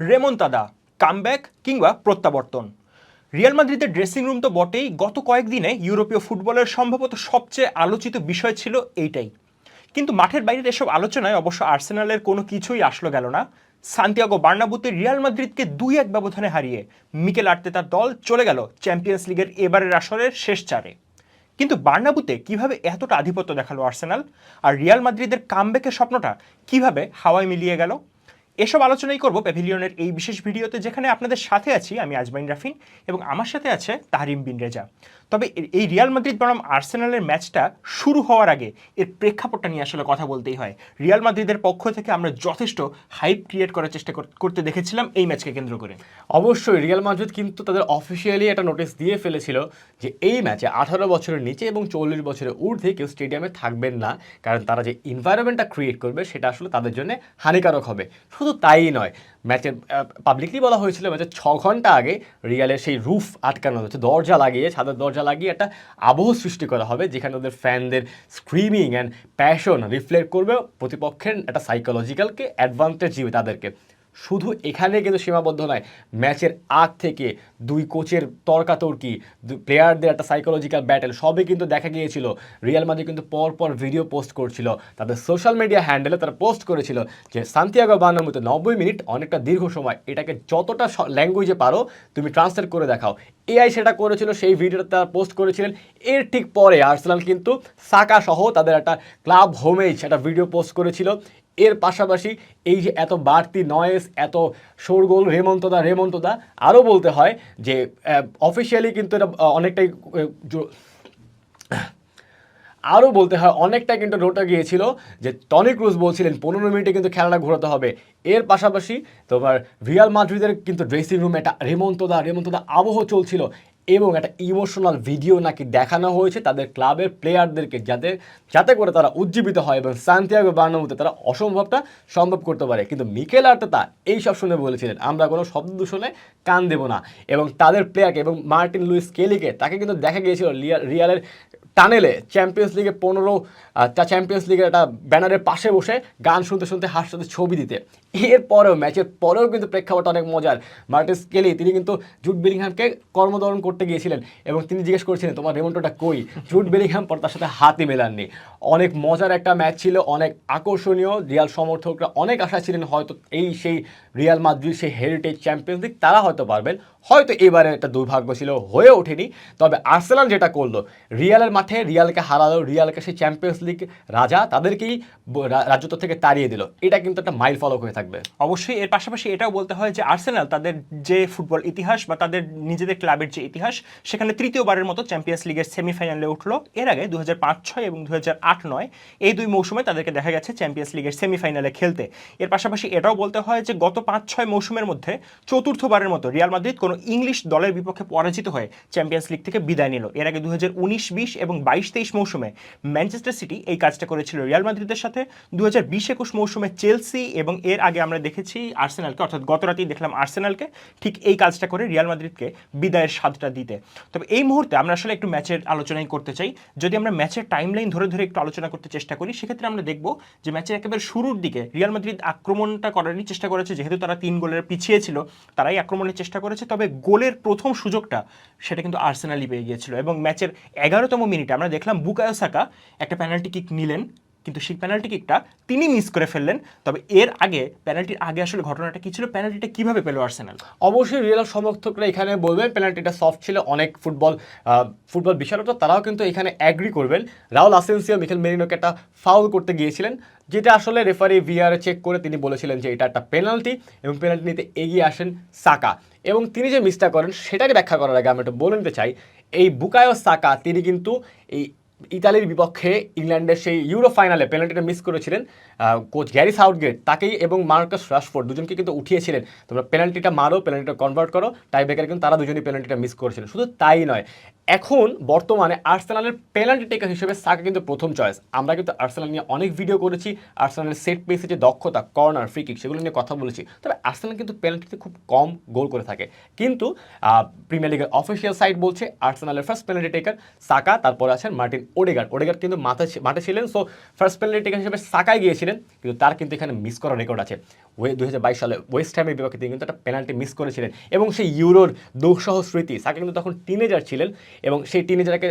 রেমনতাদা, comeback কিংবা প্রত্যাবর্তন। Real মাদ্রিদের ড্রেসিং রুম তো বটেই, গত কয়েকদিনে ইউরোপীয় ফুটবলের সম্ভবত সবচেয়ে আলোচিত বিষয় ছিল এইটাই। কিন্তু মাঠের বাইরের এসব আলোচনায় অবশ্য আর্সেনালের কোনো কিছুই আসলো গেল না। সান্তিয়াগো বার্নাবুতে রিয়াল মাদ্রিদকে দুই এক ব্যবধানে হারিয়ে মিকেল আর্তেতার দল চলে গেল চ্যাম্পিয়ন্স লিগের এবারের আসরের শেষ চারে। কিন্তু বার্নাবুতে কীভাবে এতটা আধিপত্য দেখাল আর্সেনাল? আর রিয়াল মাদ্রিদের কামব্যাকের স্বপ্নটা কীভাবে হাওয়ায় মিলিয়ে গেল? এসব আলোচনাই করব প্যাভিলিয়নের এই বিশেষ ভিডিওতে যেখানে আপনাদের সাথে আছি আমি আজমাইন রাফিন এবং আমার সাথে আছে তাহরিম বিন রেজা। তবে এই রিয়াল মাদ্রিদ বনাম আর্সেনালের ম্যাচটা শুরু হওয়ার আগে এর প্রেক্ষাপটটা নিয়ে আসলে কথা বলতেই হয়। রিয়াল মাদ্রিদের পক্ষ থেকে আমরা যথেষ্ট হাইপ ক্রিয়েট করার চেষ্টা করতে দেখেছিলাম এই ম্যাচকে কেন্দ্র করে। অবশ্যই রিয়াল মাদ্রিদ কিন্তু তাদের অফিসিয়ালি একটা নোটিশ দিয়ে ফেলেছিল যে এই ম্যাচে আঠারো বছরের নিচে এবং চল্লিশ বছরের ঊর্ধ্বে কেউ স্টেডিয়ামে থাকবেন না, কারণ তারা যে এনভায়রনমেন্টটা ক্রিয়েট করবে সেটা আসলে তাদের জন্য হানিকারক হবে। শুধু তাই নয়, ম্যাচের পাবলিকলি বলা হয়েছিল ম্যাচের ছ ঘণ্টা আগে রিয়ালের সেই রুফ আটকানো হচ্ছে দরজা লাগিয়ে, ছাদের দরজা লাগিয়ে একটা আবহ সৃষ্টি করা হবে, যেখানে ওদের ফ্যানদের স্ক্রিমিং অ্যান্ড প্যাশন রিফ্লেক্ট করবে প্রতিপক্ষের একটা সাইকোলজিক্যালকে অ্যাডভান্টেজ দিবে তাদেরকে। শুধু এখানে কিন্তু সীমাবদ্ধ নয়, ম্যাচের আগ থেকে দুই কোচের তর্কাতর্কি প্লেয়ারদের একটা সাইকোলজিক্যাল ব্যাটেল সবই কিন্তু দেখা গিয়েছিল। রিয়াল মাদ্রিদ কিন্তু পর পর ভিডিও পোস্ট করছিল। তাদের সোশ্যাল মিডিয়া হ্যান্ডেলে তারা পোস্ট করেছিল যে, সান্তিয়াগো বানানোর নব্বই মিনিট অনেকটা দীর্ঘ সময়, এটাকে যতটা ল্যাঙ্গুয়েজে পারো, তুমি ট্রান্সলেট করে দেখাও। এআই সেটা করেছিল, সেই ভিডিওটা তারা পোস্ট করেছিলেন। এর ঠিক পরে আর্সেনাল কিন্তু সাকা সহ তাদের একটা ক্লাব হোমেজ একটা ভিডিও পোস্ট করেছিল। এর পাশাপাশি এই যে এত বাড়তি নয়েস এত শোরগোল, রেমন্তদা রেমন্তদা, আরও বলতে হয় যে অফিসিয়ালি কিন্তু এটা অনেকটাই আরও বলতে হয় অনেকটা কিন্তু রোটা গিয়েছিল যে টনি ক্রুজ বলছিলেন, পনেরো মিনিটে কিন্তু খেলাটা ঘোরাতে হবে। এর পাশাপাশি তোমার রিয়াল মাদ্রিদের কিন্তু ড্রেসিং রুমে একটা রেমন্তদা রেমন্তদা আবহ চলছিল। এবং একটা ইমোশনাল ভিডিও নাকি দেখানো হয়েছে তাদের ক্লাবের প্লেয়ারদেরকে যাতে যাতে করে তারা উজ্জীবিত হয় এবং সান্তিয়াগো বার্নামুতে তারা অসম্ভবটা সম্ভব করতে পারে। কিন্তু মিকেল আর্তেতা এই সব শুনে বলেছিলেন, আমরা কোনো শব্দ দূষণে কান দেব না। এবং তাদের প্লেয়ারকে এবং মার্টিন লুইস কেলিকে তাকে কিন্তু দেখা গিয়েছিল রিয়ালের টানেলে চ্যাম্পিয়ন্স লিগে পনেরো তা চ্যাম্পিয়ন্স লিগের একটা ব্যানারের পাশে বসে গান শুনতে শুনতে হাসতে ছবি দিতে। এরপরেও, ম্যাচের পরেও কিন্তু প্রেক্ষাপট অনেক মজার। মার্টিস কেলি তিনি কিন্তু জুট বেলিংহামকে কর্মদরণ করতে গিয়েছিলেন এবং তিনি জিজ্ঞেস করেছিলেন, তোমার রেমন্টোটা কই? জুট বেলিংহাম পর তার সাথে হাতই মেলাননি। অনেক মজার একটা ম্যাচ ছিল, অনেক আকর্ষণীয়। রিয়াল সমর্থকরা অনেক আশা ছিলেন হয়তো এই সেই রিয়াল মাদ্রিদ, সেই হেরিটেজ চ্যাম্পিয়ন্স লিগ তারা হয়তো পারবেন। হয়তো এবারে একটা দুর্ভাগ্য ছিল, হয়ে ওঠেনি। তবে আর্সেনাল যেটা করল, রিয়ালের মাঠে রিয়ালকে হারালো, রিয়ালকে সেই চ্যাম্পিয়ন্স লিগ রাজা তাদেরকেই রাজত্ব থেকে তাড়িয়ে দিল। এটা কিন্তু একটা মাইল ফলক হয়ে থাকবে। অবশ্যই, এর পাশাপাশি এটাও বলতে হয় যে আর্সেনাল তাদের যে ফুটবল ইতিহাস বা তাদের নিজেদের ক্লাবের যে ইতিহাস, সেখানে তৃতীয়বারের মতো চ্যাম্পিয়ন্স লিগের সেমিফাইনালে উঠল। এর আগে দু হাজার পাঁচ ছয় এবং দু হাজার আট নয় এই দুই মৌসুমে তাদেরকে দেখা গেছে চ্যাম্পিয়ন্স লিগের সেমিফাইনালে খেলতে। এর পাশাপাশি এটাও বলতে হয় যে গত পাঁচ ছয় মৌসুমের মধ্যে চতুর্থবারের মতো রিয়াল মাদ্রিদ কোনো ইংলিশ দলের বিপক্ষে পরাজিত হয়ে চ্যাম্পিয়ন্স লিগ থেকে বিদায় নিল। এর আগে দু হাজার উনিশ, বিশ এবং বাইশ তেইশ মৌসুমে ম্যানচেস্টার সিটি এই কাজটা করেছিল রিয়াল মাদ্রিদের সাথে। দু হাজার বিশ একুশ মৌসুমে চেলসি এবং এর আগে আমরা দেখেছি আর্সেনালকে, অর্থাৎ গত রাতেই দেখলাম আর্সেনালকে ঠিক এই কাজটা করে রিয়াল মাদ্রিদকে বিদায়ের স্বাদটা দিতে। তবে এই মুহূর্তে আমরা আসলে একটু ম্যাচের আলোচনাই করতে চাই। যদি আমরা ম্যাচের টাইমলাইন ধরে ধরে একটু আলোচনা করতে চেষ্টা করি, সেক্ষেত্রে আমরা দেখব যে ম্যাচের একেবারে শুরুর দিকে রিয়াল মাদ্রিদ আক্রমণটা করারই চেষ্টা করেছে, যেহেতু তারা তিন গোলের পিছিয়ে ছিল, তারাই আক্রমণের চেষ্টা করেছে। তবে গোলের প্রথম সুযোগটা সেটা কিন্তু আর্সেনালই পেয়ে গিয়েছিল। এবং ম্যাচের এগারোতম মিনিটে আমরা দেখলাম বুকায়োসাকা একটা পেনাল্টি কিক নিলেন। কিন্তু সেই পেনাল্টি কিকটা তিনি মিস করে ফেললেন। তবে এর আগে পেনাল্টির আগে আসলে ঘটনাটা কি ছিল? পেনাল্টিটা কীভাবে পেল আর্সেনাল অবশ্যই রিয়াল সমর্থকরা এখানে বলবেন পেনাল্টিটা সফট ছিল, অনেক ফুটবল ফুটবল বিশারতা তারাও কিন্তু এখানে অ্যাগ্রি করবেন। রাহুল আসেন্সিও মিখেল মেরিনোকে একটা ফাউল করতে গিয়েছিলেন, যেটা আসলে রেফারি ভিআরে চেক করে তিনি বলেছিলেন যে এটা একটা পেনাল্টি এবং পেনাল্টি নিতে এগিয়ে আসেন সাকা। এবং তিনি যে মিসটা করেন, সেটাকে ব্যাখ্যা করার আগে আমি একটু বলে নিতে চাই, এই বুকায়ো সাকা, তিনি কিন্তু এই ইতালির বিপক্ষে ইংল্যান্ডের সেই ইউরো ফাইনালে পেনাল্টিটা মিস করেছিলেন কোচ গ্যারি সাউথগেট। তাকেই এবং মার্কাস রাশফোর্ড দুজনকে কিন্তু উঠিয়েছিলেন। তোমরা পেনাল্টিটা মারো, পেনাল্টিটা কনভার্ট করো টাই ব্রেকারে কিন্তু তারা দুজনই পেনাল্টিটা মিস করেছিলেন। শুধু তাই নয় এখন বর্তমানে আর্সেনালের পেনাল্টি টেকার হিসেবে সাকা কিন্তু প্রথম চয়েস আমরা কিন্তু আর্সেনাল নিয়ে অনেক ভিডিও করেছি, আর্সেনালের সেট পেসে যে দক্ষতা কর্নার ফ্রি কিক সেগুলো নিয়ে কথা বলেছি। তবে আর্সেনাল কিন্তু পেনাল্টিতে খুব কম গোল করে থাকে। কিন্তু প্রিমিয়ার লিগের অফিসিয়াল সাইট বলছে আর্সেনালের ফার্স্ট পেনাল্টি টেকার সাকা, তারপরে আছেন মার্টিন ওডেগার্ড। ওডেগার্ড কিন্তু মাথা মাঠে ছিলেন সো ফার্স্ট পেনাল্টি টেকার হিসেবে সাকায় গিয়েছিলেন, কিন্তু তার কিন্তু এখানে মিস করার রেকর্ড আছে। ওয়ে দু হাজার বাইশ সালে ওয়েস্ট হ্যামের বিপক্ষে তিনি কিন্তু একটা পেনাল্টি মিস করেছিলেন। এবং সেই ইউরোর দুঃসহ স্মৃতি, সাকা কিন্তু তখন টিনেজার ছিলেন এবং সেই টিনেজারকে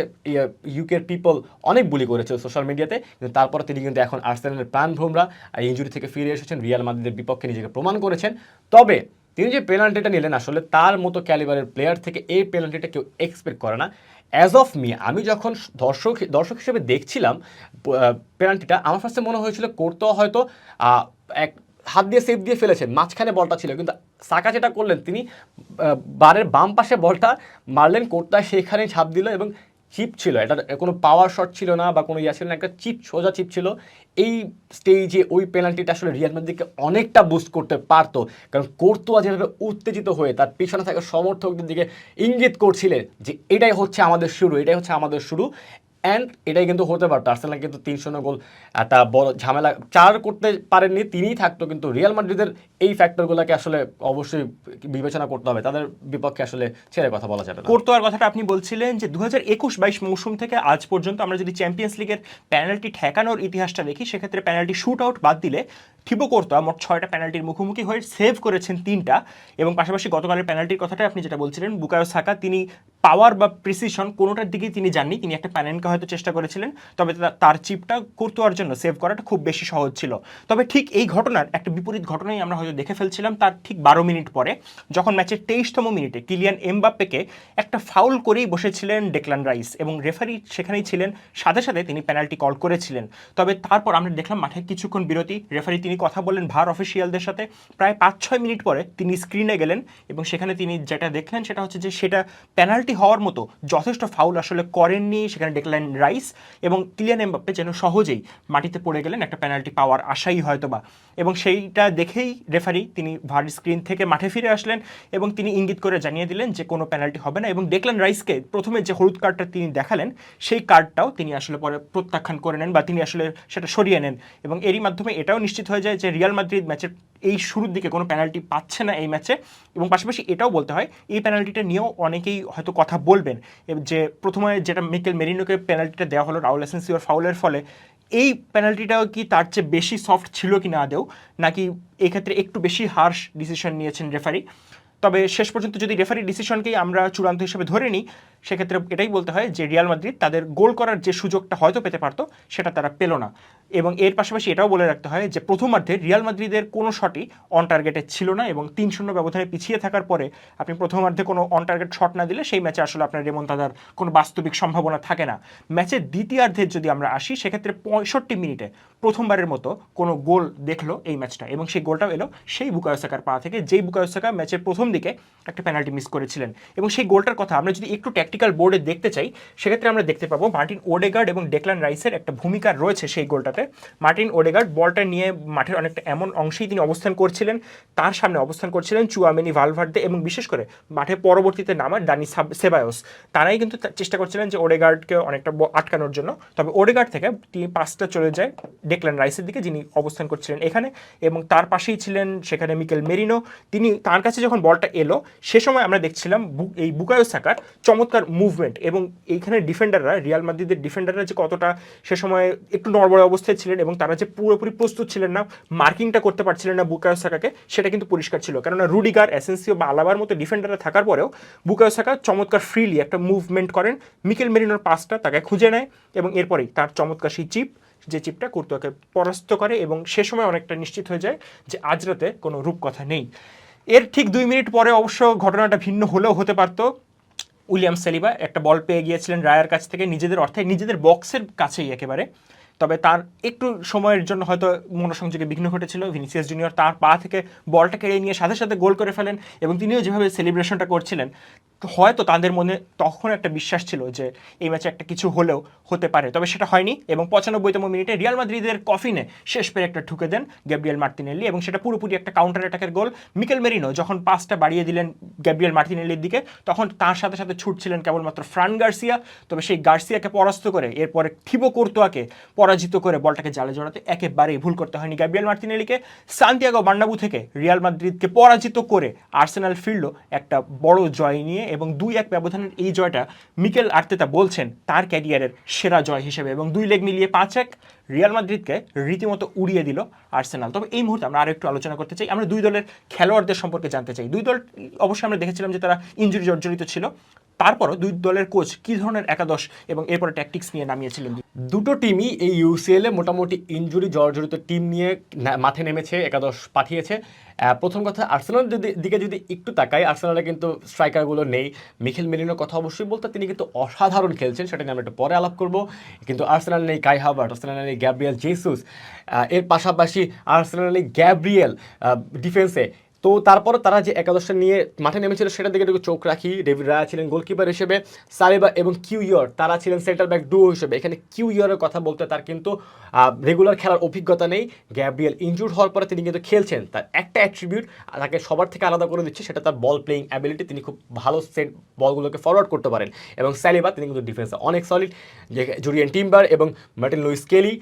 ইউকের পিপল অনেক বুলি করেছে সোশ্যাল মিডিয়াতে কিন্তু তারপর তিনি কিন্তু এখন আর্সেনালের প্রাণ ভ্রমরা ইঞ্জুরি থেকে ফিরে এসেছেন। রিয়াল মাদ্রিদের বিপক্ষে নিজেকে প্রমাণ করেছেন। তবে তিনি যে পেনাল্টিটা নিলেন, আসলে তার মতো ক্যালিবারের প্লেয়ার থেকে এই পেনাল্টিটা কেউ এক্সপেক্ট করে না। অ্যাজ অফ মি আমি যখন দর্শক দর্শক হিসেবে দেখছিলাম পেনাল্টিটা আমার ফার্স্টে মনে হয়েছিল করতেও হয়তো এক হাত দিয়ে সেভ দিয়ে ফেলেছেন মাঝখানে বলটা ছিল। কিন্তু সাকা যেটা করলেন, তিনি বারের বাম পাশে বলটা মারলেন কোর্তা সেখানে ছাপ দিল এবং চিপ ছিল। এটা কোনো পাওয়ার শট ছিল না বা কোনো ইয়া ছিল না, একটা চিপ, সোজা চিপ ছিল। এই স্টেজে ওই পেনাল্টিটা আসলে রিয়াল মাদ্রিদকে অনেকটা বুস্ট করতে পারতো। কারণ কোর্তোয়া যেভাবে উত্তেজিত হয়ে তার পিছনে থাকা সমর্থকদের দিকে ইঙ্গিত করছিলেন যে এটাই হচ্ছে আমাদের শুরু, এটাই হচ্ছে আমাদের শুরু। অ্যান্ড এটাই কিন্তু হতে পারতো আর্সেনাল কিন্তু তিন শূন্য গোল, একটা বড় ঝামেলা, চার করতে পারেননি, তিনিই থাকতো কিন্তু রিয়াল মাদ্রিদের এই ফ্যাক্টরগুলোকে আসলে অবশ্যই বিবেচনা করতে হবে। তাদের বিপক্ষে আসলে ছেড়ে কথা বলা যাবে না। কোর্তোয়ার কথাটা আপনি বলছিলেন যে দু হাজার একুশ বাইশ মৌসুম থেকে আজ পর্যন্ত আমরা যদি চ্যাম্পিয়ন্স লিগের পেনাল্টি ঠেকানোর ইতিহাসটা দেখি, সেক্ষেত্রে পেনাল্টি শুট আউট বাদ দিলে থিবো কোর্তোয়া মোট ছয়টা পেনাল্টির মুখোমুখি হয়ে সেভ করেছেন তিনটা এবং পাশাপাশি গতকালের পেনাল্টির কথাটা আপনি যেটা বলছিলেন, বুকায়ো সাকা, তিনি পাওয়ার বা প্রিসিশন কোনোটার দিকেই তিনি যাননি, তিনি একটা প্যানেনকে হয়তো চেষ্টা করেছিলেন, তবে তার চিপটা কোর্তোয়ার জন্য সেভ করাটা খুব বেশি সহজ ছিল। তবে ঠিক এই ঘটনার একটা বিপরীত ঘটনাই আমরা হয়তো দেখে ফেলছিলাম তার ঠিক বারো মিনিট পরে, যখন ম্যাচের তেইশতম মিনিটে কিলিয়ান এমবাপ্পেকে একটা ফাউল করেই বসেছিলেন ডেকলান রাইস এবং রেফারি সেখানেই ছিলেন, সাথে সাথে তিনি পেনাল্টি কল করেছিলেন। তবে তারপর আমরা দেখলাম মাঠে কিছুক্ষণ বিরতি, রেফারি তিনি কথা বললেন ভার অফিসিয়ালদের সাথে। প্রায় পাঁচ ছয় মিনিট পরে তিনি স্ক্রিনে গেলেন এবং সেখানে তিনি যেটা দেখলেন সেটা হচ্ছে যে সেটা পেনাল্টি হওয়ার মতো যথেষ্ট ফাউল আসলে করেননি, সেখানে দেখলেন রাইস এবং কিলিয়ান এমবাপ্পে যেন সহজেই মাটিতে পড়ে গেলেন একটা পেনাল্টি পাওয়ার আশাই হয়তো বা এবং সেইটা দেখেই রেফারি তিনি ভার স্ক্রিন থেকে মাঠে ফিরে আসলেন এবং তিনি ইঙ্গিত করে জানিয়ে দিলেন যে কোনো পেনাল্টি হবে না এবং দেখলেন রাইসকে প্রথমে যে হলুদ কার্ডটা তিনি দেখালেন, সেই কার্ডটাও তিনি আসলে পরে প্রত্যাখ্যান করে নেন বা তিনি আসলে সেটা সরিয়ে নেন এবং এরই মাধ্যমে এটাও নিশ্চিত হয়ে যায় যে রিয়াল মাদ্রিদ ম্যাচের এই শুরুর দিকে কোনো পেনাল্টি পাচ্ছে না এই ম্যাচে এবং পাশাপাশি এটাও বলতে হয়, এই পেনাল্টিটা নিয়েও অনেকেই হয়তো কথা বলবেন যে প্রথমে যেটা মিকেল মেরিনোকে পেনাল্টিটা দেওয়া হলো রাউল এসেন্সিওর ফাউলের ফলে, এই পেনাল্টিটাও কি তার চেয়ে বেশি সফট ছিল কি না আদেও নাকি এক্ষেত্রে একটু বেশি হার্শ ডিসিশন নিয়েছেন রেফারি তবে শেষ পর্যন্ত যদি রেফারি ডিসিশনকেই আমরা চূড়ান্ত হিসেবে ধরে নিই, সেক্ষেত্রে এটাই বলতে হয় যে রিয়াল মাদ্রিদ তাদের গোল করার যে সুযোগটা হয়তো পেতে পারতো, সেটা তারা পেল না। এবং এর পাশাপাশি এটাও বলে রাখতে হয় যে প্রথমার্ধে রিয়াল মাদ্রিদের কোনো শটই অন টার্গেটে ছিল না এবং তিন শূন্য ব্যবধানে পিছিয়ে থাকার পরে আপনি প্রথমার্ধে কোনো অন টার্গেট শট না দিলে সেই ম্যাচে আসলে আপনার রেমন্তাদার কোনো বাস্তবিক সম্ভাবনা থাকে না। ম্যাচের দ্বিতীয়ার্ধে যদি আমরা আসি, সেক্ষেত্রে পঁয়ষট্টি মিনিটে প্রথমবারের মতো কোনো গোল দেখল এই ম্যাচটা এবং সেই গোলটাও এলো সেই বুকায়োসাকার পা থেকে। যেই বুকায়োসাকা ম্যাচের প্রথম দিকে একটা পেনাল্টি মিস করেছিলেন। এবং সেই গোলটার কথা আমরা যদি একটু ট্যাকটিক্যাল বোর্ডে দেখতে চাই, সেক্ষেত্রে আমরা দেখতে পাবো মার্টিন ওডেগার্ড এবং ডেকলান রাইসের একটা ভূমিকা রয়েছে সেই গোলটাতে মার্টিন ওডেগার্ড বলটা নিয়ে মাঠের অনেকটা এমন অংশেই তিনি অবস্থান করছিলেন, তার সামনে অবস্থান করছিলেন চুয়ামেনি ভালভার্দে এবং বিশেষ করে মাঠে পরবর্তীতে নামা ডানি সাব- সেবায়োস। তারাই কিন্তু চেষ্টা করছিলেন যে ওডেগার্ডকে অনেকটা আটকানোর জন্য। তবে ওডেগার্ড থেকে তিনি পাঁচটা চলে যায় ডেকলান রাইসের দিকে যিনি অবস্থান করছিলেন এখানে এবং তার পাশেই ছিলেন সেখানে মিকেল মেরিনো। তিনি তার কাছে যখন বলটা এলো, সে সময় আমরা দেখছিলাম এই বুকায়ো সাকার চমৎকার মুভমেন্ট এবং এইখানে ডিফেন্ডাররা রিয়াল মাদ্রিদের ডিফেন্ডাররা যে কতটা সে সময় একটু নড়বড়ে অবস্থায় ছিলেন এবং তারা যে পুরোপুরি প্রস্তুত ছিলেন না মার্কিংটা করতে পারছিলেন না বুকায়ো সাকাকে সেটা কিন্তু পরিষ্কার ছিল। কেননা রুডিগার এসেন্সিও বা আলাবার মতো ডিফেন্ডাররা থাকার পরেও বুকায়ো সাকা চমৎকার ফ্রিলি একটা মুভমেন্ট করেন। মিকেল মেরিনোর পাসটা তাকে খুঁজে নেয় এবং এরপরেই তার চমৎকার সেই চিপ যে চিপটা কুর্তুয়াকে পরাস্ত করে এবং সে সময় অনেকটা নিশ্চিত হয়ে যায় যে আজ রাতে কোনো রূপকথা নেই। এর ঠিক দুই মিনিট পরে অবশ্য ঘটনাটা ভিন্ন হলেও হতে পারতো। উইলিয়াম সেলিবা একটা বল পেয়ে গিয়েছিলেন রায়ের কাছ থেকে, নিজেদের অর্থে নিজেদের বক্সের কাছেই একেবারে। তবে তার একটু সময়ের জন্য হয়তো মনোসংযোগে বিঘ্ন ঘটেছিল। ভিনিসিয়াস জুনিয়র তার পা থেকে বলটা কেড়ে নিয়ে সাথে সাথে গোল করে ফেলেন এবং তিনিও যেভাবে সেলিব্রেশনটা করছিলেন হয়তো তাদের মনে তখন একটা বিশ্বাস ছিল যে এই ম্যাচে একটা কিছু হলেও হতে পারে। তবে সেটা হয়নি এবং পঁচানব্বইতম মিনিটে রিয়াল মাদ্রিদের কফিনে শেষ পেরে একটা ঠুকে দেন গ্যাব্রিয়েল মার্তিনেল্লি এবং সেটা পুরোপুরি একটা কাউন্টার অ্যাটাকের গোল মিকেল মেরিনো যখন পাসটা বাড়িয়ে দিলেন গ্যাব্রিয়েল মার্তিনেল্লির দিকে, তখন তার সাথে সাথে ছুটছিলেন কেবলমাত্র ফ্রান গার্সিয়া। তবে সেই গার্সিয়াকে পরাস্ত করে এরপরে থিবো কোর্তোয়াকে পরাজিত করে বলটাকে জালে জড়াতে একেবারেই ভুল করতে হয়নি গ্যাব্রিয়েল মার্তিনেলিকে। সান্তিয়াগো বান্নাবু থেকে রিয়াল মাদ্রিদকে পরাজিত করে আর্সেনাল ফিরল একটা বড় জয় নিয়ে এবং দুই এক ব্যবধানের এই জয়টা মিকেল আর্তেতা বলছেন তার ক্যারিয়ারের সেরা জয় হিসেবে এবং দুই লেগ মিলিয়ে পাঁচ এক রিয়াল মাদ্রিদকে রীতিমতো উড়িয়ে দিল আর্সেনাল। তবে এই মুহূর্তে আমরা আরও একটু আলোচনা করতে চাই। আমরা দুই দলের খেলোয়াড়দের সম্পর্কে জানতে চাই। দুই দল, অবশ্যই আমরা দেখেছিলাম যে তারা ইঞ্জুরি জর্জরিত ছিল। তারপরও দুই দলের কোচ কী ধরনের একাদশ এবং এরপরে ট্যাকটিক্স নিয়ে নামিয়েছিলেন? দুটো টিমই এই ইউসিএল মোটামুটি ইনজুরি জর্জরিত টিম নিয়ে মাঠে নেমেছে, একাদশ পাঠিয়েছে। প্রথম কথা, আর্সেনাল যদি, দিকে যদি একটু তাকাই, আর্সেনালে কিন্তু স্ট্রাইকারগুলো নেই। মিখেল মেরিনোর কথা অবশ্যই বলতে, তিনি কিন্তু অসাধারণ খেলছেন, সেটা নিয়ে আমরা একটু পরে আলাপ করব। কিন্তু আর্সেনাল নেই কাই হাবার্ট আর্সেনাল নেই গ্যাব্রিয়েল জেসুস এর পাশাপাশি আর্সেনাল নেই গ্যাব্রিয়েল ডিফেন্সে তো তারপরে তারা যে একাদশটা নিয়ে মাঠে নেমেছিল, সেটার দিকে একটু চোখ রাখি। ডেভিড রায়া ছিলেন গোলকিপার হিসেবে, সালিবা এবং কিউ ইয়র, তারা ছিলেন সেন্টার ব্যাক ডুও হিসেবে। এখানে কিউ ইয়রের কথা বলতে তার কিন্তু রেগুলার খেলার অভিজ্ঞতা নেই। গ্যাব্রিয়েল ইনজুর হওয়ার পরে তিনি কিন্তু খেলছেন। তার একটা অ্যাট্রিবিউট তাকে সবার থেকে আলাদা করে দিচ্ছে, সেটা তার বল প্লেয়িং অ্যাবিলিটি তিনি খুব ভালো সেট বলগুলোকে ফরওয়ার্ড করতে পারেন। এবং সালিবা, তিনি কিন্তু ডিফেন্সে অনেক সলিড যে জুরিয়ান টিম্বার এবং Martin Lewis Kelly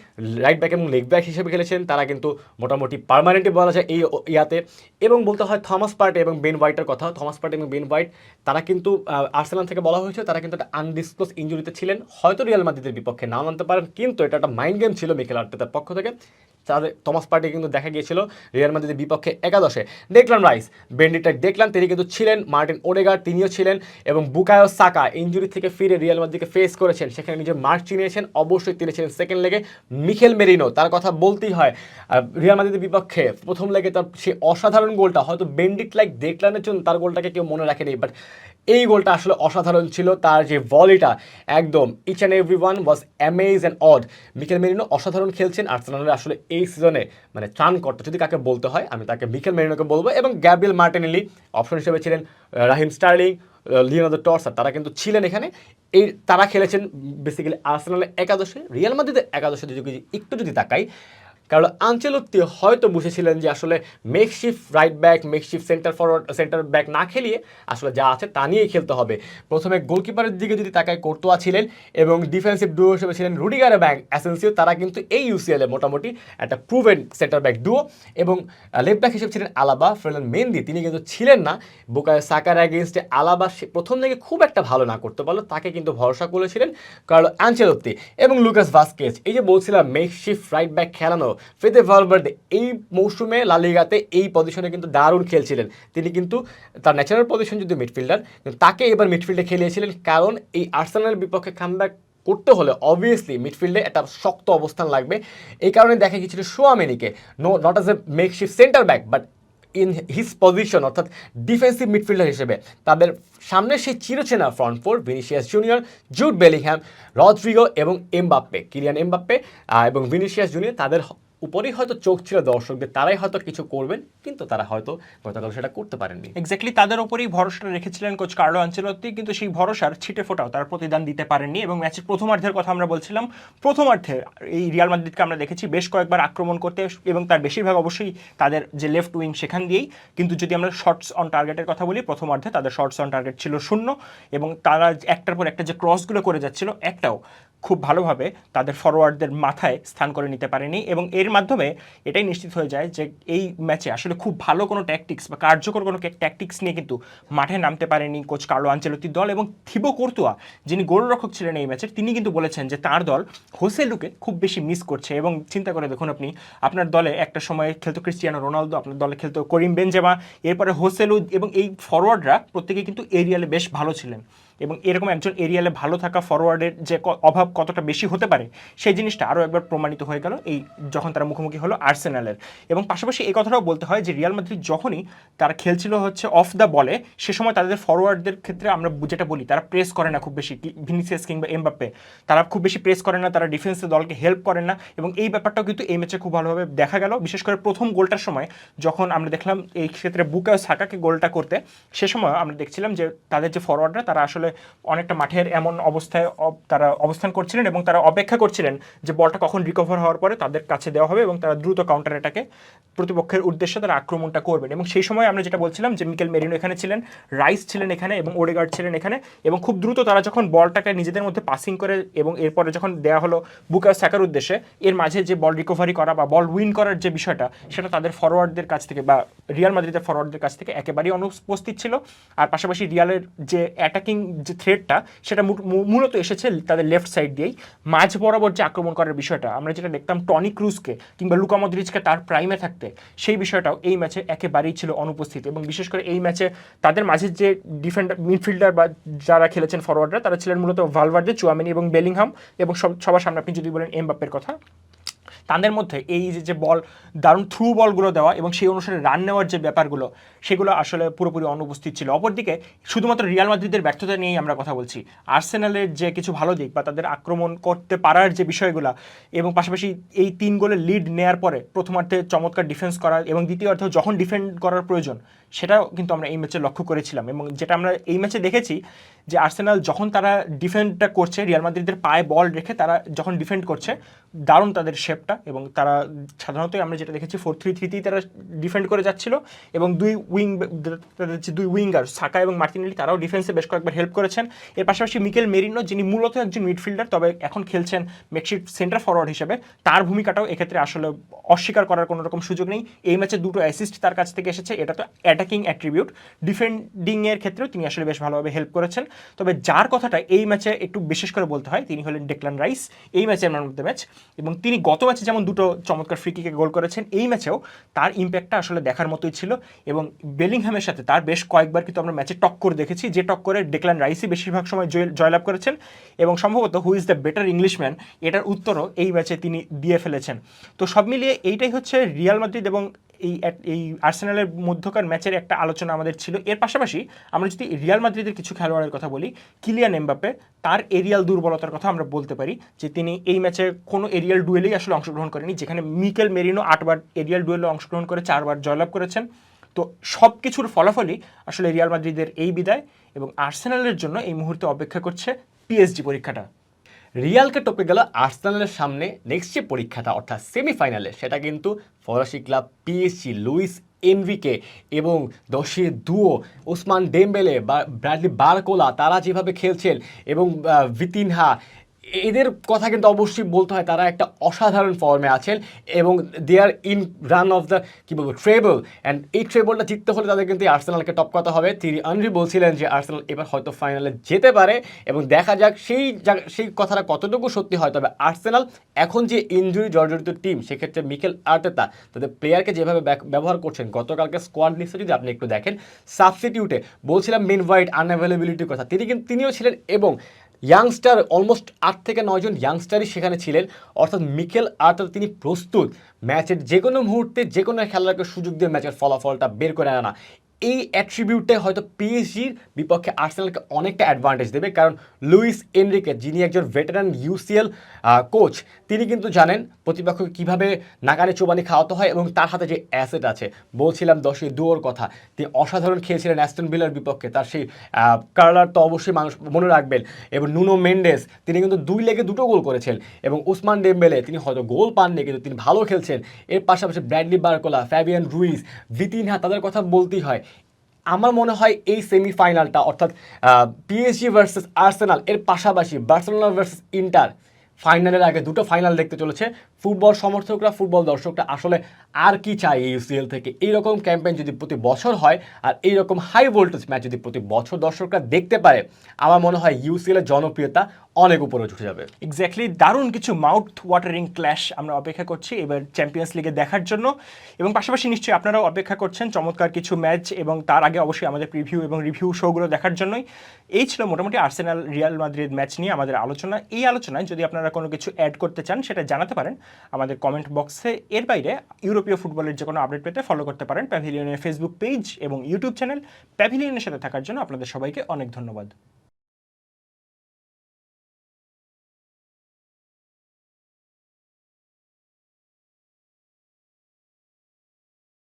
right back এবং লেগ ব্যাক হিসেবে খেলেছেন। তারা কিন্তু মোটামুটি পারমানেন্টই বলা যায় এই ইয়াতে। এবং বলতে হয় থমাস পার্টে এবং বেন হোয়াইটের কথা। থমাস পার্টে এবং বেন হোয়াইট, তারা কিন্তু আর্সেনাল থেকে বলা হয়েছে, তারা কিন্তু একটা আনডিসক্লোজ ইঞ্জুরিতে ছিলেন। হয়তো রিয়াল মাদ্রিদের বিপক্ষে, নাও আনতে পারেন, কিন্তু এটা একটা মাইন্ড গেম ছিল মিকেল আর্টেতার পক্ষ থেকে। তাদের থমাস পার্টি কিন্তু দেখা গিয়েছিল রিয়াল মাদ্রিদের বিপক্ষে একাদশে। দেখলাম রাইস বেন্ডিটাক দেখলাম, তিনি কিন্তু ছিলেন, মার্টিন ওডেগার তিনিও ছিলেন এবং বুকায়ো সাকা ইঞ্জুরি থেকে ফিরে রিয়াল মাদ্রিদকে ফেস করেছেন। সেখানে নিজের মার্ক চিনিয়েছেন, অবশ্যই তিনি ছিলেন সেকেন্ড লেগে মিখেল মেরিনো, তার কথা বলতেই হয় রিয়াল মাদ্রিদের বিপক্ষে প্রথম লেগে তার সেই অসাধারণ গোলটা হয়তো বেন্ডিট লাইক দেখলানের জন্য তার গোলটাকে কেউ মনে রাখেনি বাট এই গোলটা আসলে অসাধারণ ছিল, তার যে ভলিটা একদম each and every one was amaze and odd Mikel Merino অসাধারণ খেলছেন, আর্সেনালের আসলে এই সিজনে মানে চান করতে যদি কাকে বলতে হয়, আমি তাকে মিকেল মেরিনোকে বলব এবং গ্যাব্রিয়েল মার্টিনেলি অপশন হিসেবে ছিলেন রাহিম স্টার্লিং লিওনার্দো টর্সার তারা কিন্তু ছিলেন এখানে। এই তারা খেলেছেন বেসিক্যালি আর্সেনালের একাদশে, রিয়াল মাদ্রিদের একাদশে যদি একটু যদি তাকাই কারণ আঞ্চলত্তি হয়তো বুঝেছিলেন যে আসলে makeshift right back makeshift centre forward centre back না খেলিয়ে আসলে যা আছে তা নিয়েই খেলতে হবে। প্রথমে গোলকিপারের দিকে যদি তাকায়, কোর্তোয়া ছিলেন এবং ডিফেন্সিভ ডুও হিসেবে ছিলেন রুডিগারে ব্যাক অ্যাসেন্সিও, তারা কিন্তু এই ইউসিএলে মোটামুটি একটা প্রুভেন সেন্টার ব্যাক ডুও এবং লেফট ব্যাক হিসেবে ছিলেন আলাবা, ফেরলেন মেন্দি তিনি কিন্তু ছিলেন না। বুকায় সাকার অ্যাগেনস্টে আলাবা প্রথম থেকে খুব একটা ভালো না করতে পারল তাকে কিন্তু ভরসা করেছিলেন কার্লো অ্যাঞ্চেলত্তি এবং লুকাস ভাস্কেজ। এই যে বলছিলাম মেকশিফট রাইট ব্যাক খেলানো ফেদে ভালভার্দে এই মৌসুমে লালিগাতে এই পজিশনে কিন্তু দারুণ খেলছিলেন। তিনি কিন্তু তার ন্যাচারাল পজিশন যদি মিডফিল্ডার তাকে এবার মিডফিল্ডে খেলিয়েছিলেন কারণ এই আর্সেনালের বিপক্ষে কামব্যাক করতে হলে অবভিয়াসলি মিডফিল্ডে একটা শক্ত অবস্থান লাগবে। এই কারণে দেখা গিয়েছিল সোয়ামেনিকে no not as a makeshift centre back but in his position অর্থাৎ ডিফেন্সিভ মিডফিল্ডার হিসেবে। তাদের সামনে সেই চিরচেনা front four Vinicius Junior Jude Bellingham Rodrygo এবং এমবাপ্পে কিলিয়ান এমবাপ্পে এবং ভিনিসিয়াস জুনিয়র তাদের উপরেই হয়তো চোখ ছিল দর্শকদের, তারাই হয়তো কিছু করবেন, কিন্তু তারা হয়তো গতকাল সেটা করতে পারেননি। এক্স্যাক্টলি তাদের ওপরেই ভরসাটা রেখেছিলেন কোচ কার্লো আঞ্চেলত্তি কিন্তু সেই ভরসার ছিটে ফোটাও তার প্রতিদান দিতে পারেননি এবং ম্যাচের প্রথমার্ধের কথা আমরা বলছিলাম, প্রথমার্ধে এই রিয়াল মাদ্রিদকে আমরা দেখেছি বেশ কয়েকবার আক্রমণ করতে এবং তার বেশিরভাগ অবশ্যই তাদের যে লেফট উইং সেখান দিয়েই, কিন্তু যদি আমরা শর্টস অন টার্গেটের কথা বলি, প্রথমার্ধে তাদের শর্টস অন টার্গেট ছিল শূন্য এবং তারা একটার পর একটা যে ক্রসগুলো করে যাচ্ছিল, একটাও খুব ভালোভাবে তাদের ফরওয়ার্ডদের মাথায় স্থান করে নিতে পারেনি এবং এর মাধ্যমে এটাই নিশ্চিত হয়ে যায় যে এই ম্যাচে আসলে খুব ভালো কোনো ট্যাকটিক্স বা কার্যকর কোনো ট্যাকটিক্স নিয়ে কিন্তু মাঠে নামতে পারেনি কোচ কার্লো আঞ্চেলতির দল এবং থিবো কোর্তুয়া, যিনি গোলরক্ষক ছিলেন এই ম্যাচের তিনি কিন্তু বলেছেন যে তার দল হোসেলুকে খুব বেশি মিস করছে এবং চিন্তা করে দেখুন আপনি, আপনার দলে একটা সময় খেলতো ক্রিস্টিয়ানো রোনালদো, আপনার দলে খেলতো করিম বেনজেমা, এরপরে হোসেলু এবং এই ফরওয়ার্ডরা প্রত্যেকে কিন্তু এরিয়ালে বেশ ভালো ছিলেন। এবং এরকম একজন এরিয়ালে ভালো থাকা ফরওয়ার্ডের যে অভাব কতটা বেশি হতে পারে, সেই জিনিসটা আরও একবার প্রমাণিত হয়ে গেল এই যখন তারা মুখোমুখি হলো আর্সেনালের। এবং পাশাপাশি এই কথাটাও বলতে হয় যে রিয়াল মাদ্রিদ যখনই তারা খেলছিল হচ্ছে অফ দ্য বলে সে সময় তাদের ফরওয়ার্ডদের ক্ষেত্রে আমরা যেটা বলি, তারা প্রেস করে না খুব বেশি। ভিনিসিয়াস কিংবা এমবাপ্পে তারা খুব বেশি প্রেস করে না, তারা ডিফেন্সে দলকে হেল্প করে না। এবং এই ব্যাপারটাও কিন্তু এই ম্যাচে খুব ভালোভাবে দেখা গেল। বিশেষ করে প্রথম গোলটার সময় যখন আমরা দেখলাম এই ক্ষেত্রে বুকাও সাকাকে গোলটা করতে, সে সময় আমরা দেখছিলাম যে তাদের যে ফরওয়ার্ডরা তারা আসলে অনেকটা মাঠের এমন অবস্থায় অব- তারা অবস্থান করছিলেন এবং তারা অপেক্ষা করছিলেন যে বলটা কখন রিকভার হওয়ার পরে তাদের কাছে দেওয়া হবে এবং তারা দ্রুত কাউন্টার অ্যাটাকে প্রতিপক্ষের উদ্দেশ্যে তারা আক্রমণটা করবেন। এবং সেই সময় আমরা যেটা বলছিলাম যে মিকেল মেরিনো এখানে ছিলেন, রাইস ছিলেন এখানে এবং ওডেগার্ড ছিলেন এখানে এবং খুব দ্রুত তারা যখন বলটাকে নিজেদের মধ্যে পাসিং করে এবং এরপরে যখন দেওয়া হলো বুকার সাকার উদ্দেশ্যে, এর মাঝে যে বল রিকভারি করা বা বল উইন করার যে বিষয়টা, সেটা তাদের ফরওয়ার্ডদের কাছ থেকে বা রিয়াল মাদ্রিদের ফরওয়ার্ডদের কাছ থেকে একেবারেই অনুপস্থিত ছিল। আর পাশাপাশি রিয়ালের যে অ্যাটাকিং যে থ্রেডটা সেটা মূলত এসেছে তাদের লেফট সাইড দিয়েই। মাঝ বরাবর যে আক্রমণ করার বিষয়টা, আমরা যেটা দেখতাম টনি ক্রুজকে কিংবা লুকা মদ্রিজকে তার প্রাইমে থাকতে, সেই বিষয়টাও এই ম্যাচে একেবারেই ছিল অনুপস্থিত এবং বিশেষ করে এই ম্যাচে তাদের মাঝে যে ডিফেন্ডার মিডফিল্ডার বা যারা খেলেছেন ফরওয়ার্ডরা তারা ছিলেন মূলত ভালভার্ডে চুয়ামিনি এবং বেলিংহাম এবং সব, সবার সামনে আপনি যদি বলেন এমবাপ্পের কথা। তাদের মধ্যে এই যে বল, দারুণ থ্রু বলগুলো দেওয়া এবং সেই অনুসারে রান নেওয়ার যে ব্যাপারগুলো, সেগুলো আসলে পুরোপুরি অনুপস্থিত ছিল। অপরদিকে শুধুমাত্র রিয়াল মাদ্রিদের ব্যর্থতা নিয়েই আমরা কথা বলছি। আর্সেনালের যে কিছু ভালো দিক বা তাদের আক্রমণ করতে পারার যে বিষয়গুলো এবং পাশাপাশি এই তিন গোলের লিড নেয়ার পরে প্রথমার্ধে চমৎকার ডিফেন্স করা এবং দ্বিতীয় দ্বিতীয়ার্ধেও যখন ডিফেন্ড করার প্রয়োজন সেটাও কিন্তু আমরা এই ম্যাচে লক্ষ্য করেছিলাম এবং যেটা আমরা এই ম্যাচে দেখেছি যে আর্সেনাল যখন তারা ডিফেন্ডটা করছে রিয়াল মাদ্রিদের পায়ে বল রেখে তারা যখন ডিফেন্ড করছে, দারুণ তাদের শেপটা এবং তারা সাধারণত আমরা যেটা দেখেছি ফোর থ্রি থ্রিতেই তারা ডিফেন্ড করে যাচ্ছিল এবং দুই উইং তাদের যে দুই উইঙ্গার সাকা এবং মার্টিনেলি তারাও ডিফেন্সে বেশ কয়েকবার হেল্প করেছেন। এর পাশাপাশি মিকেল মেরিনো যিনি মূলত একজন মিডফিল্ডার তবে এখন খেলছেন মেক্সিট সেন্টার ফরওয়ার্ড হিসেবে, তার ভূমিকাটাও এক্ষেত্রে আসলে অস্বীকার করার কোনো রকম সুযোগ নেই। এই ম্যাচে দুটো অ্যাসিস্ট তার কাছ থেকে এসেছে, এটা তো অ্যাটাকিং অ্যাট্রিবিউট ডিফেন্ডিংয়ের ক্ষেত্রেও তিনি আসলে বেশ ভালোভাবে হেল্প করেছেন। তবে যার কথাটা এই ম্যাচে একটু বিশেষ করে বলতে হয়, তিনি হলেন ডেকলান রাইস এই ম্যাচের ম্যান অফ দ্য ম্যাচ এবং তিনি গত ম্যাচে যেমন দুটো চমৎকার ফ্রি কিকে গোল করেছেন, এই ম্যাচেও তার ইম্প্যাক্টটা আসলে দেখার মতোই ছিল এবং বেলিংহামের সাথে তার বেশ কয়েকবার কিন্তু আমরা ম্যাচে টক্কর দেখেছি, যে টক্করে ডেকলান রাইসই বেশিরভাগ সময় জয়, জয়লাভ করেছেন এবং সম্ভবত who is the better Englishman এটার উত্তরও এই ম্যাচে তিনি দিয়ে ফেলেছেন। তো সব মিলিয়ে এইটাই হচ্ছে রিয়াল মাদ্রিদ এবং এই এই আর্সেনালের মধ্যকার ম্যাচের একটা আলোচনা আমাদের ছিল। এর পাশাপাশি আমরা যদি রিয়াল মাদ্রিদের কিছু খেলোয়াড়ের কথা বলি, কিলিয়ান এমবাপ্পে, তার এরিয়াল দুর্বলতার কথা আমরা বলতে পারি যে তিনি এই ম্যাচে কোনো এরিয়াল ডুয়েলেই আসলে অংশগ্রহণ করেনি, যেখানে মিকেল মেরিনো আটবার এরিয়াল ডুয়েলে অংশগ্রহণ করে চারবার জয়লাভ করেছেন। তো সব কিছুর ফলাফলই আসলে রিয়াল মাদ্রিদের এই বিদায় এবং আর্সেনালের জন্য এই মুহূর্তে অপেক্ষা করছে পিএসজি পরীক্ষাটা। রিয়ালকে টপে গেল আর্সেনালের সামনে নেক্সট যে পরীক্ষাটা, অর্থাৎ সেমিফাইনালে সেটা কিন্তু ফরাসি ক্লাব পিএসসি লুইস এমভিকে এবং দশে দুও ওসমান ডেমবেলে বা ব্র্যাডলি বারকোলা, তারা যেভাবে খেলছেন এবং ভিতিনহা এদের কথা কিন্তু অবশ্যই বলতে হয়, তারা একটা অসাধারণ ফর্মে আছেন এবং they are in run of the কী বলব ট্রেবল অ্যান্ড এই ট্রেবলটা জিততে হলে তাদের কিন্তু আর্সেনালকে টপ করতে হবে। তিনি আনরি বলছিলেন যে আর্সেনাল এবার হয়তো ফাইনালে যেতে পারে এবং দেখা যাক সেই সেই কথাটা কতটুকু সত্যি হয়। তবে আর্সেনাল এখন যে ইনজুরি জর্জরিত টিম সেক্ষেত্রে মিকেল আর্টেতা তাদের প্লেয়ারকে যেভাবে ব্যবহার করছেন, গতকালকে স্কোয়াড লিস্টে যদি আপনি একটু দেখেন সাবস্টিটিউটে বলছিলাম মেন হোয়াইট আনঅ্যাভেলেবিলিটির কথা, তিনি কিন্তু, তিনিও ছিলেন এবং ইয়াংস্টার অলমোস্ট আট থেকে নয়জন ইয়াংস্টারই সেখানে ছিলেন। অর্থাৎ মিকেল আর্টার তিনি প্রস্তুত। ম্যাচের যে কোনো মুহূর্তে যে কোনো খেলোয়াড়কে সুযোগ দিয়ে ম্যাচের ফলাফলটা বের করে আনা। এই অ্যাট্রিবিউটে হয়তো পিএসজির বিপক্ষে আর্সেনালকে অনেকটা অ্যাডভান্টেজ দেবে। কারণ লুইস এনরিকে যিনি একজন ভেটারান ইউসিএল কোচ তিনি কিন্তু জানেন প্রতিপক্ষকে কীভাবে নাগারে চোবানি খাওয়াতে হয় এবং তার হাতে যে অ্যাসেট আছে। বলছিলাম দশই দুয়োর কথা, তিনি অসাধারণ খেয়েছিলেন অ্যাস্টন ভিলার বিপক্ষে। তার সেই কার্লার তো অবশ্যই মানুষ মনে রাখবেন এবং নুনো মেন্ডেস তিনি কিন্তু দুই লেগে দুটো গোল করেছেন এবং উসমান ডেম্বেলে তিনি হয়তো গোল পাননি, কিন্তু তিনি ভালো খেলছেন। এর পাশাপাশি Bradley Barcola Fabian Ruiz Vitinha তাদের কথা বলতেই হয়। আমার মনে হয় এই সেমিফাইনালটা অর্থাৎ পিএসজি ভার্সেস আর্সেনাল এর পাশাপাশি বার্সেলোনা ভার্সেস ইন্টার ফাইনালের আগে দুটো ফাইনাল দেখতে চলেছে। ফুটবল সমর্থকরা, ফুটবল দর্শকরা আসলে আর কি চায় এই ইউসিএল থেকে? এইরকম ক্যাম্পেইন যদি প্রতি বছর হয় আর এইরকম হাই ভোল্টেজ ম্যাচ যদি প্রতি বছর দর্শকরা দেখতে পারে, আমার মনে হয় ইউসিএল এর জনপ্রিয়তা অনেক উপরে উঠে যাবে। এক্স্যাক্টলি দারুণ কিছু মাউথ ওয়াটারিং ক্ল্যাশ আমরা অপেক্ষা করছি এবার চ্যাম্পিয়ন্স লিগে দেখার জন্য। এবং পাশাপাশি নিশ্চয়ই আপনারাও অপেক্ষা করছেন চমৎকার কিছু ম্যাচ এবং তার আগে অবশ্যই আমাদের প্রিভিউ এবং রিভিউ শোগুলো দেখার জন্যই। এই ছিল মোটামুটি আর্সেনাল রিয়াল মাদ্রিদ ম্যাচ নিয়ে আমাদের আলোচনা। এই আলোচনায় যদি আপনারা কোনো কিছু অ্যাড করতে চান, সেটা জানাতে পারেন। আমাদের কমেন্ট বক্সে এর বাইরে ইউরোপীয় ফুটবলের যে কোনো আপডেট পেতে ফলো করতে পারেন প্যাভিলিয়নের ফেসবুক পেজ এবং ইউটিউব চ্যানেল প্যাভিলিয়নের সাথে থাকার জন্য আপনাদের সবাইকে অনেক ধন্যবাদ।